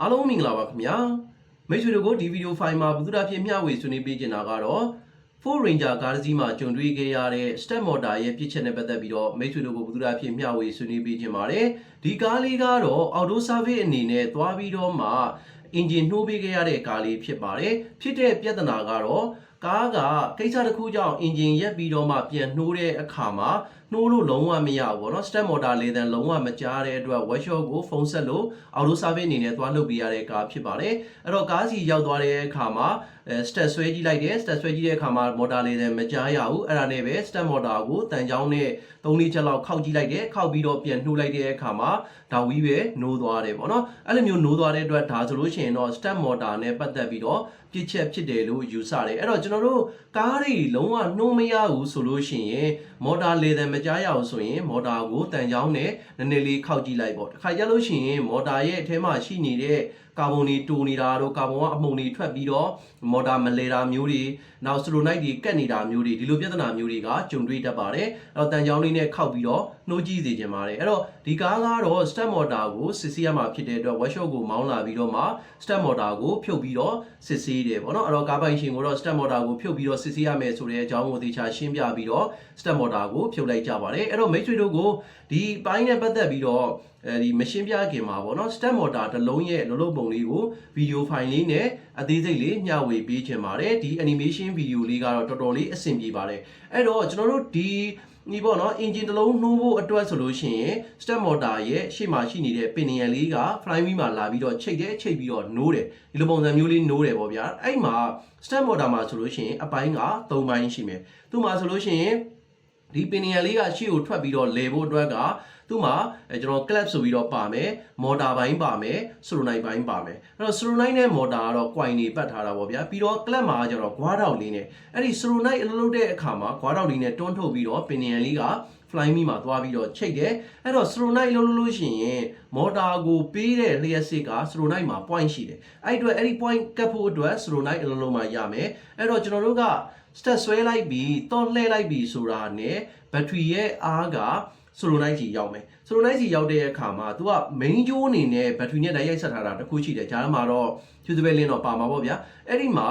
အားလုံးမင်္ဂလာပါခင်ဗျာမိတ်ဆွေတို့ကိုဒီဗီဒီယိုဖိုင်မှာဘုသူဒ္ဓဖြစ်မျှဝေဆွေးနွေးပေးချင်တာကတော့ Ford Ranger ကားတစ်စီးမှာကြုံတွေ့ခဲ့ရတဲ့ Step Motor ရဲ့ပြစ်ချက်နဲ့ပတ်သက်ပြီးတော့မိတ်ဆွေတို့ကိုဘုသူဒ္ဓဖြစ်မျှဝေဆွေးနွေးပေးချင်ပါတယ်ဒီကားလေးကတော့ Auto Service အနေနဲ့သွားပြီးတော့မှ engine နှိုးပေးခဲ့ရတဲ့ကားလေးဖြစ်ပါတယ်ဖြစ်တဲ့ပြဿနာကတော့ ကားကကိစ္စတစ်ခုကြောင့် engine ရက်ပြီးတော့မှပြန်နှိုးတဲ့အခါမှာနှိုးလို့လုံးဝမရဘူးပေါ့နော် step motor လေးတန်လုံးဝမကြားတဲ့အတွက် workshop ကိုဖုန်းဆက်လို့ auto service အနေနဲ့သွားလုပ်ပေးရတဲ့ကားဖြစ်ပါတယ်အဲ့တော့ကားစီရောက်သွားတဲ့အခါမှာအဲ step ဆွဲကြည့်လိုက်တယ် step ဆွဲကြည့်တဲ့အခါမှာ motor လေးတန်မကြားရဘူးအဲ့ဒါနဲ့ပဲ step motor ကိုတန်ချောင်းနဲ့၃လေးချက်လောက်ခောက်ကြည့်လိုက်တယ်ခောက်ပြီးတော့ပြန်နှိုးလိုက်တဲ့အခါမှာဒါဝီးပဲနိုးသွားတယ်ပေါ့နော်အဲ့လိုမျိုးနိုးသွားတဲ့အတွက်ဒါဆိုလို့ရှိရင်တော့ step motor နဲ့ပတ်သက်ပြီးတော့ပြစ်ချက်ဖြစ်တယ်လို့ယူဆတယ်အဲ့တော့ကျွန်တော်တို့ကားတွေလုံးဝနှိုးမရဘူးဆိုလို့ရှိရင်မော်တာလေတံမကြားရအောင်ဆိုရင်မော်တာကိုတန်ချောင်းနဲ့နည်းနည်းလေးခောက်ကြည့်လိုက်ပေါ့တစ်ခါကြလို့ရှိရင်မော်တာရဲ့အထဲမှာရှိနေတဲ့ ကာဗွန်တွေတူနေတာတို့ကာဗွန်ကအမှုန်တွေထွက်ပြီးတော့မော်တာမလဲတာမျိုးတွေနောက်စလိုနိုက်တွေကတ်နေတာမျိုးတွေဒီလိုပြဿနာမျိုးတွေကကြုံတွေ့တတ်ပါတယ်အဲ့တော့တန်ချောင်းလေးနဲ့ခောက်ပြီးတော့နှိုးကြည့်စေချင်ပါတယ်အဲ့တော့ဒီကားကတော့ step motor ကိုစစ်ဆေးရမှာဖြစ်တဲ့အတွက် workshop ကိုမောင်းလာပြီးတော့မှ step motor ကိုဖြုတ်ပြီးတော့စစ်ဆေးတယ်ပေါ့နော်အဲ့တော့ကားပိုင်ရှင်ကိုတော့ step motor ကိုဖြုတ်ပြီးတော့စစ်ဆေးရမယ်ဆိုတဲ့အကြောင်းကိုသေချာရှင်းပြပြီးတော့ step motor ကိုဖြုတ်လိုက်ကြပါတယ်အဲ့တော့မိတ်ဆွေတို့ကိုဒီပိုင်းနဲ့ပတ်သက်ပြီးတော့အဲဒီမရှင်းပြခင်မှာပေါ့နော် step motor တစ်လုံးရဲ့လုံးလုံးပုံလေးကိုဗီဒီယိုဖိုင်လေးနဲ့အသေးစိတ်လေးမျှဝေပေးချင်ပါတယ်ဒီ animation ဗီဒီယိုလေးကတော့တော်တော်လေးအဆင်ပြေပါတယ်အဲ့တော့ကျွန်တော်တို့ဒီဒီပေါ့နော် engine တစ်လုံးနှိုးဖို့အတွက်ဆိုလို့ရှိရင် step motor ရဲ့ရှေ့မှာရှိနေတဲ့ pinion လေးက fly wheel မှာလာပြီးတော့ချိတ်တယ်ချိတ်ပြီးတော့နိုးတယ်ဒီလိုပုံစံမျိုးလေးနိုးတယ်ပေါ့ဗျာအဲ့မှာ step motor မှာဆိုလို့ရှိရင်အပိုင်းက၃ပိုင်းရှိမယ်သူ့မှာဆိုလို့ရှိရင် ဒီ pinion လေးကရှေ့ကိုထွက်ပြီးတော့လဲဖို့အတွက်ကသူ့မှာအဲကျွန်တော် clap ဆိုပြီးတော့ပါမယ်မော်တာပိုင်းပါမယ်စရိုနိုက်ပိုင်းပါမယ်အဲ့တော့စရိုနိုက်နဲ့မော်တာကတော့ coin တွေပတ်ထားတာပေါ့ဗျာပြီးတော့ clap မှာကျတော့ guard out လေးနဲ့အဲ့ဒီစရိုနိုက်အလုပ်လုပ်တဲ့အခါမှာ guard out လေးနဲ့တွန်းထုတ်ပြီးတော့ pinion လေးက fly me မှာသွားပြီးတော့ချိတ်တယ်အဲ့တော့ stronite လုံးလို့လို့ရှိရင်မော်တာကိုပေးတဲ့လျှက်စစ်က stronite မှာ point ရှိတယ်အဲ့အတွက်အဲ့ဒီ point ကတ်ဖို့အတွက် stronite လုံးလုံးမှာရမယ်အဲ့တော့ကျွန်တော်တို့က stat ဆွဲလိုက်ပြီးတော့လှည့်လိုက်ပြီးဆိုတာနဲ့ battery ရဲ့အားက solenoid ကြီးရောက်မယ် solenoid ကြီးရောက်တဲ့အခါမှာ तू က main ကြိုးအနေနဲ့ battery နဲ့တိုက်ရိုက်ဆက်ထားတာတစ်ခုရှိတယ်ဂျားမှာတော့ fusible link တော့ပါမှာပေါ့ဗျာအဲ့ဒီမှာ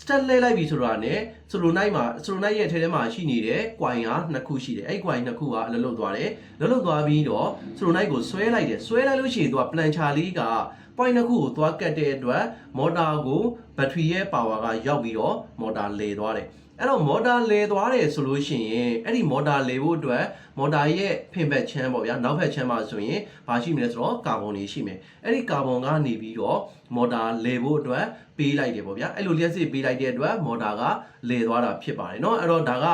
step လဲလိုက်ပြီဆိုတာနဲ့ဆိုလိုနိုင်မှာဆိုလိုနိုင်ရဲ့အထဲထဲမှာရှိနေတဲ့ coin ကနှစ်ခုရှိတယ်အဲ့ coin နှစ်ခုကအလလုတ်သွားတယ်လလုတ်သွားပြီးတော့ဆိုလိုနိုင်ကိုဆွဲလိုက်တယ်ဆွဲလိုက်လို့ရှိရင်သူက plancher လေးက point နှစ်ခုကိုသွားကတ်တဲ့အတွက်မော်တာကိုဘက်ထရီရဲ့ power ကရောက်ပြီးတော့မော်တာလဲသွားတယ်အဲ့တော့မော်တာလဲသွားတယ်ဆိုလို့ရှိရင်အဲ့ဒီမော်တာလဲဖို့အတွက်မော်တာရဲ့ဖင်ဘက်ချမ်းပေါ့ဗျာနောက်ဘက်ချမ်းမှာဆိုရင်ဘာရှိမလဲဆိုတော့ကာဗွန်တွေရှိမယ်အဲ့ဒီကာဗွန်ကနေပြီးတော့မော်တာလဲဖို့အတွက်ပေးလိုက်တယ်ပေါ့ဗျာအဲ့လိုလျှက်စစ်ပေးလိုက်တဲ့အတွက်မော်တာကလဲသွားတာဖြစ်ပါတယ်เนาะအဲ့တော့ဒါက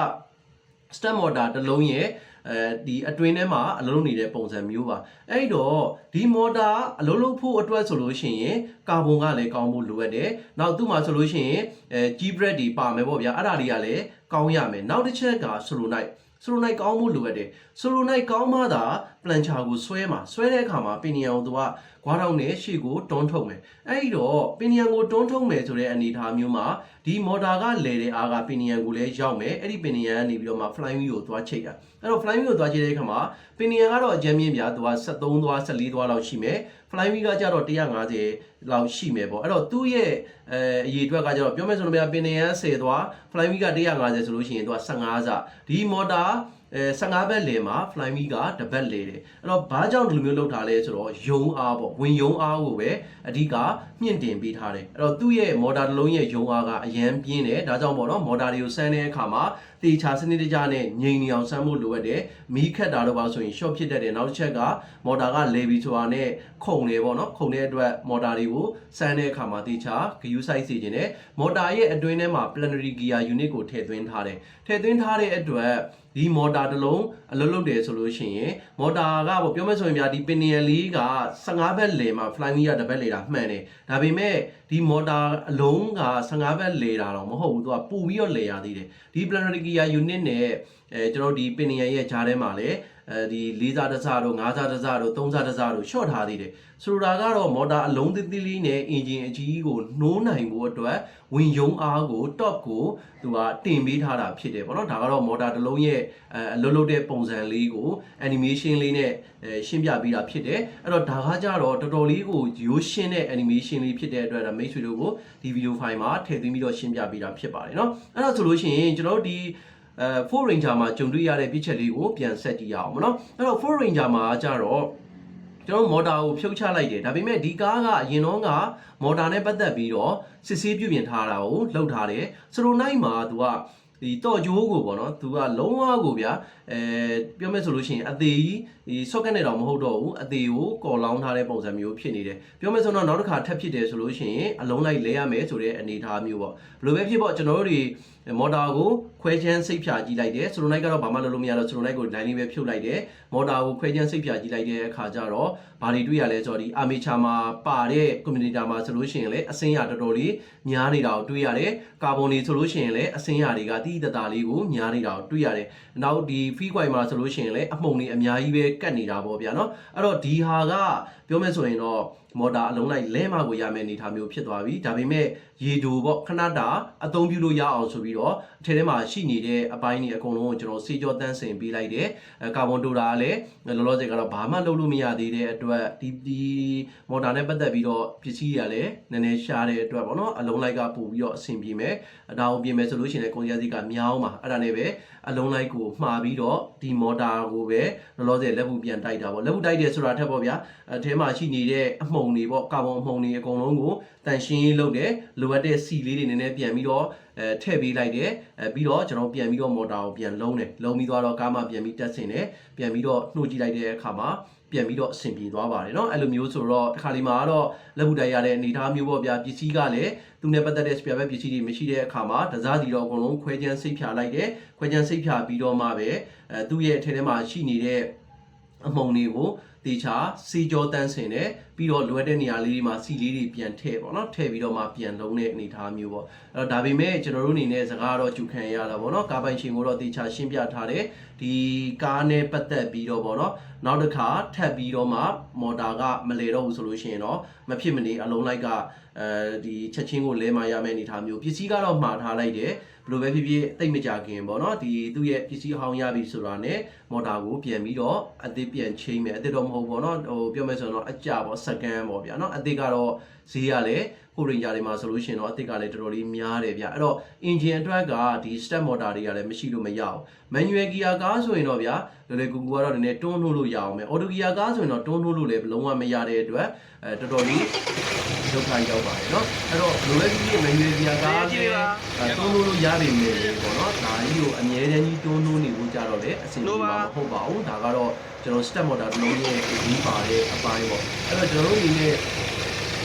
step motor တစ်လုံးရဲ့ အဲဒီအတွင်းထဲမှာအလုံးနေတဲ့ပုံစံမျိုးပါအဲ့တော့ဒီမော်တာအလုံးလုံးဖို့အတွက်ဆိုလို့ရှိရင်ကာဗွန်ကလည်းကောင်းဖို့လိုအပ်တယ်နောက်သူ့မှာဆိုလို့ရှိရင်အဲ G bread တွေပါမယ်ပေါ့ဗျာအဲ့ဒါတွေကလည်းကောင်းရမယ်နောက်တစ်ချက်က solenoid solenoid ကောင်းဖို့လိုအပ်တယ် solenoid ကောင်းမှသာ plancher ကိုဆွဲမှာဆွဲတဲ့အခါမှာ pinion ကိုသူကခွားထောင်နဲ့ရှေ့ကိုတွန်းထုတ်မယ်အဲ့ဒီတော့ pinion ကိုတွန်းထုတ်မယ်ဆိုတဲ့အနေအထားမျိုးမှာဒီမော်တာကလဲတဲ့အားက pinion ကိုလည်းရောက်မယ်အဲ့ဒီ pinion ကနေပြီးတော့မှ flying wheel ကိုသွားချိတ်တာအဲ့တော့ flying wheel ကိုသွားချိတ်တဲ့အခါမှာ pinion ကတော့အကြမ်းမြင့်ပြသူက73သွား14သွားလောက်ရှိမယ် flying wheel ကကြတော့150လောက်ရှိမယ်ပေါ့အဲ့တော့သူ့ရဲ့အဲအရေးအတွက်ကကြတော့ပြောမယ်ဆိုတော့ pinion 10သွား flying wheel က150ဆိုလို့ရှိရင်သူက15စဒီမော်တာအဲ15ဘက်လေမှာ fly me ကတပတ်လေတယ်အဲ့တော့ဘာကြောင့်ဒီလိုမျိုးလုပ်ထားလဲဆိုတော့ယုံအားပေါ့ဝင်ယုံအားကိုပဲအဓိကမြင့်တင်ပေးထားတယ်အဲ့တော့သူ့ရဲ့မော်တာတစ်လုံးရဲ့ယုံအားကအရန်ပြင်းတယ်ဒါကြောင့်ပေါ့နော်မော်တာတွေကိုဆန်းတဲ့အခါမှာ တေချာစနစ်တကျနဲ့ငြိမ်နေအောင်ဆန်းဖို့လိုအပ်တယ်မီးခတ်တာတော့ပါဆိုရင် short ဖြစ်တတ်တယ်နောက်တစ်ချက်ကမော်တာကလေပြီးဆိုတာနဲ့ခုန်တယ်ပေါ့နော်ခုန်တဲ့အတွက်မော်တာတွေကိုဆန်းတဲ့အခါမှာတေချာဂယူဆိုင်စေခြင်းနဲ့မော်တာရဲ့အတွင်းထဲမှာ planetary gear unit ကိုထည့်သွင်းထားတယ်ထည့်သွင်းထားတဲ့အတွက်ဒီမော်တာတစ်လုံးအလုပ်လုပ်တယ်ဆိုလို့ရှိရင်မော်တာကပေါ့ပြောမယ်ဆိုရင်ဗျာဒီ pinion လေးက15ဘက်လေမှာ fly me ရတစ်ဘက်လေတာမှန်တယ်ဒါပေမဲ့ဒီမော်တာအလုံးက15ဘက်လေတာတော့မဟုတ်ဘူးသူကပူပြီးတော့လေရသေးတယ်ဒီ planetary gear unit နဲ့အဲကျွန်တော်ဒီ pinion ရဲ့ဂျားထဲမှာလည်း အဲဒီ၄စားတစ်စားတို့၅စားတစ်စားတို့၃စားတစ်စားတို့ရှော့ထားသေးတယ်ဆိုလိုတာကတော့မော်တာအလုံးသေးသေးလေးနဲ့အင်ဂျင်အကြီးကိုနှိုးနိုင်ဖို့အတွက်ဝင်ယုံအားကို top ကိုသူကတင်ပေးထားတာဖြစ်တယ်ပေါ့နော်ဒါကတော့မော်တာတစ်လုံးရဲ့အဲအလုံးလုံးတဲ့ပုံစံလေးကို animation လေးနဲ့အဲရှင်းပြပေးတာဖြစ်တယ်အဲ့တော့ဒါကကြတော့တော်တော်လေးကိုရိုးရှင်းတဲ့ animation လေးဖြစ်တဲ့အတွက်ဒါမိတ်ဆွေတို့ကိုဒီ video file မှာထည့်သွင်းပြီးတော့ရှင်းပြပေးတာဖြစ်ပါတယ်เนาะအဲ့ဒါဆိုလို့ရှိရင်ကျွန်တော်တို့ဒီ အဲ Ford Ranger မှာကြုံတွေ့ရတဲ့ပြည့်ချက်လေးကိုပြန်ဆက်ကြည့်ရအောင်မနော်အဲ့တော့ Ford Ranger မှာကြတော့ကျွန်တော်မော်တာကိုဖြုတ်ချလိုက်တယ်ဒါပေမဲ့ဒီကားကအရင်တော့ကမော်တာနဲ့ပတ်သက်ပြီးတော့စစ်ဆေးပြုပြင်ထားတာကိုလှုပ်ထားတယ်စရိုနိုင်မှာသူက ဒီတော့ဂျိုးကိုပေါ့နော်သူကလုံးဝကိုဗျာအဲပြောမယ်ဆိုလို့ရှိရင်အသေးကြီးဒီ socket နဲ့တော့မဟုတ်တော့ဘူးအသေးကိုကော်လောင်းထားတဲ့ပုံစံမျိုးဖြစ်နေတယ်ပြောမယ်ဆိုတော့နောက်တစ်ခါထပ်ဖြစ်တယ်ဆိုလို့ရှိရင်အလုံးလိုက်လဲရမယ်ဆိုတဲ့အနေအထားမျိုးပေါ့ဘယ်လိုပဲဖြစ်ပေါ့ကျွန်တော်တို့တွေမော်တာကိုခွဲချမ်းစိတ်ဖြာကြည့်လိုက်တယ်ဆိုလိုလိုက်ကတော့ဘာမှလုပ်လို့မရတော့ဆိုလိုလိုက်ကို line လေးပဲဖြုတ်လိုက်တယ်မော်တာကိုခွဲချမ်းစိတ်ဖြာကြည့်လိုက်တဲ့အခါကျတော့ဘာတွေတွေ့ရလဲဆိုတော့ဒီအာမီချာမှာပါတဲ့ community မှာဆိုလို့ရှိရင်လည်းအစင်းရတော်တော်လေးများနေတာကိုတွေ့ရတယ်ကာဗွန်တွေဆိုလို့ရှိရင်လည်းအစင်းရတွေကတိတိတသားလေးကိုများနေတာကိုတွေ့ရတယ်နောက်ဒီ free coin မှာဆိုလို့ရှိရင်လည်းအမှုန်တွေအများကြီးပဲကတ်နေတာပေါ့ဗျာနော်အဲ့တော့ဒီဟာကပြောမယ်ဆိုရင်တော့ မော်တာအလုံးလိုက်လဲမကိုရမယ့်အနေအထားမျိုးဖြစ်သွားပြီဒါပေမဲ့ရေဒိုပေါ့ခဏတာအသုံးပြုလို့ရအောင်ဆိုပြီးတော့အထက်ထဲမှာရှိနေတဲ့အပိုင်းတွေအကုန်လုံးကိုကျွန်တော်စေကြောတန်းဆင်ပေးလိုက်တယ်အဲကာဗွန်ဒိုတာကလည်းလောလောဆယ်ကတော့ဘာမှလုပ်လို့မရသေးတဲ့အတွက်ဒီဒီမော်တာနဲ့ပတ်သက်ပြီးတော့ပစ္စည်းတွေကလည်းနည်းနည်းရှားတဲ့အတွက်ပေါ့နော်အလုံးလိုက်ကပို့ပြီးတော့အဆင်ပြေမယ်အဒါကိုပြင်မယ်ဆိုလို့ရှိရင်လည်းကုန်စည်စည်းကမြောင်းပါအဲ့ဒါနဲ့ပဲအလုံးလိုက်ကိုမှားပြီးတော့ဒီမော်တာကိုပဲလောလောဆယ်လက်ဘူးပြန်တိုက်တာပေါ့လက်ဘူးတိုက်တယ်ဆိုတာထက်ပေါ့ဗျာအဲထဲမှာရှိနေတဲ့အမှုန်တွေပေါ့ကာဗွန်အမှုန်တွေအကုန်လုံးကိုတန်ရှင်းရေးလုပ်တယ်လိုအပ်တဲ့စီလေးတွေနည်းနည်းပြန်ပြီးတော့အဲထည့်ပေးလိုက်တယ်အဲပြီးတော့ကျွန်တော်ပြန်ပြီးတော့မော်တာကိုပြန်လုံးတယ်လုံးပြီးသွားတော့ကားမှပြန်ပြီးတက်ဆင်တယ်ပြန်ပြီးတော့နှိုးကြည့်လိုက်တဲ့အခါမှာပြန်ပြီးတော့အဆင်ပြေသွားပါတယ်เนาะအဲ့လိုမျိုးဆိုတော့တစ်ခါလီမှာကတော့လက်ဘူးတိုက်ရတဲ့အနေအထားမျိုးပေါ့ဗျာပစ္စည်းကလည်းသူနဲ့ပတ်သက်တဲ့ spare ပစ္စည်းတွေမရှိတဲ့အခါမှာတစားစီတော့အကုန်လုံးခွဲချမ်းစိတ်ဖြာလိုက်တယ်ခွဲချမ်းစိတ်ဖြာပြီးတော့မှပဲအဲသူ့ရဲ့အထက်ထဲမှာရှိနေတဲ့ အမုံတွေကိုတေချာစီကြောတန်းဆင်တယ်ပြီးတော့လွယ်တဲ့နေရာလေးတွေမှာစီလေးတွေပြန်ထည့်ပေါ့နော်ထည့်ပြီးတော့မှပြန်လုံးတဲ့အနေအထားမျိုးပေါ့အဲ့တော့ဒါပေမဲ့ကျွန်တော်တို့အနေနဲ့စကားတော့ကျူခံရတာပေါ့နော်ကာပိုင်ရှင်ကိုတော့တေချာရှင်းပြထားတယ်ဒီကားနဲ့ပတ်သက်ပြီးတော့ပေါ့နော်နောက်တစ်ခါထပ်ပြီးတော့မှမော်တာကမလဲတော့ဘူးဆိုလို့ရှိရင်တော့မဖြစ်မနေအလုံးလိုက်က အဲဒီချက်ချင်းကိုလဲမရမယ့်အနေအထားမျိုးပစ္စည်းကတော့မှားထားလိုက်တယ်ဘယ်လိုပဲဖြစ်ဖြစ်တိတ်မကြခင်ပေါ့နော်ဒီသူ့ရဲ့ပစ္စည်းဟောင်းရပြီဆိုတာ ਨੇ မော်တာကိုပြန်ပြီးတော့အသစ်ပြန်ချိန်မယ်အသစ်တော့မဟုတ်ပေါ့နော်ဟိုပြောမယ်ဆိုတော့အကြပေါ့စကန်ပေါ့ဗျာနော်အသစ်ကတော့ဈေးရလဲကိုရင်ဂျာတွေမှာဆိုလို့ရှိရင်တော့အသစ်ကလည်းတော်တော်လေးများတယ်ဗျအဲ့တော့ engine အတွက်ကဒီ step motor တွေကလည်းမရှိလို့မရအောင် manual gear ကားဆိုရင်တော့ဗျာလွယ်လွယ်ကူကူကတော့နည်းနည်းတွန်းနှိုးလို့ရအောင်မယ် auto gear ကားဆိုရင်တော့တွန်းနှိုးလို့လည်းလုံးဝမရတဲ့အတွက်အဲတော်တော်လေးဒုက္ခရောက်ပါတယ်เนาะအဲ့တော့လိုလဲကြီး manual gear ကားလည်းတွန်းနှိုးလို့ရပြီမယ်ပေါ့နော်ဒါကြီးကိုအမြဲတမ်းကြီးတွန်းနှိုးနေဖို့ကြတော့လေအဆင်ပြေမှာမဟုတ်ပါဘူးဒါကတော့ကျွန်တော် step motor တစ်လုံးရဲ့ဒီပါတဲ့အပိုင်းပေါ့အဲ့တော့ကျွန်တော်တို့အနေနဲ့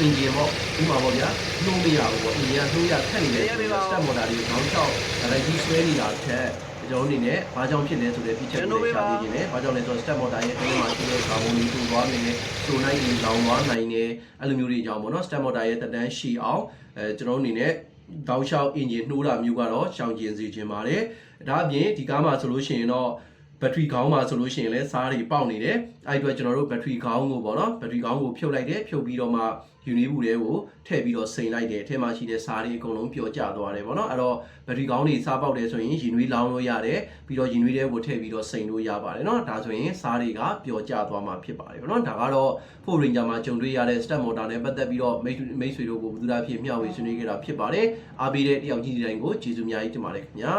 engine ပေါ့ဒီမှာပေါ့ဗျာနှိုးမရဘူးပေါ့ engine ကနှိုးရခက်နေတယ် step motor တွေခေါင်းချောက်ဒါလိုက်ကြီးဆွဲနေတာထက်ကျွန်တော်အနေနဲ့ဘာကြောင့်ဖြစ်လဲဆိုတဲ့ feature ကိုလည်းရှားပေးခြင်းနဲ့ဘာကြောင့်လဲဆိုတော့ step motor ရဲ့အဲ့ဒီမှာရှိတဲ့ carbon တွေတူသွားနေတယ်ဆိုနိုင်ရင်လောင်သွားနိုင်တယ်အဲ့လိုမျိုးတွေအကြောင်းပေါ့နော် step motor ရဲ့တက်တန်းရှည်အောင်အဲကျွန်တော်အနေနဲ့တောက်လျှောက် engine နှိုးတာမျိုးကတော့ရှောင်ကျဉ်စေခြင်းပါတယ်ဒါအပြင်ဒီကားမှာဆိုလို့ရှိရင်တော့ ဘက်ထရီခေါင်းမှာဆိုလို့ရှိရင်လည်းစားတွေပေါက်နေတယ်အဲ့ဒီအတွက်ကျွန်တော်တို့ဘက်ထရီခေါင်းကိုပေါ့နော်ဘက်ထရီခေါင်းကိုဖြုတ်လိုက်တယ်ဖြုတ်ပြီးတော့မှယူနီဘူးတွေကိုထည့်ပြီးတော့စိန်လိုက်တယ်အထက်မှာရှိတဲ့စားတွေအကုန်လုံးပျော်ကျသွားတယ်ပေါ့နော်အဲ့တော့ဘက်ထရီခေါင်းတွေစားပေါက်တယ်ဆိုရင်ရင်နွေးလောင်းလို့ရတယ်ပြီးတော့ရင်နွေးတွေကိုထည့်ပြီးတော့စိန်လို့ရပါတယ်နော်ဒါဆိုရင်စားတွေကပျော်ကျသွားမှာဖြစ်ပါတယ်ပေါ့နော်ဒါကတော့ Ford Ranger မှာကြုံတွေ့ရတဲ့ step motor နဲ့ပတ်သက်ပြီးတော့မိတ်မိတ်ဆွေတို့ကိုဘုသူသားဖြစ်မျှဝေဆွေးနွေးခဲ့တာဖြစ်ပါတယ်အားပေးတဲ့တယောက်ကြီးတိုင်းကိုကျေးဇူးအများကြီးတင်ပါတယ်ခင်ဗျာ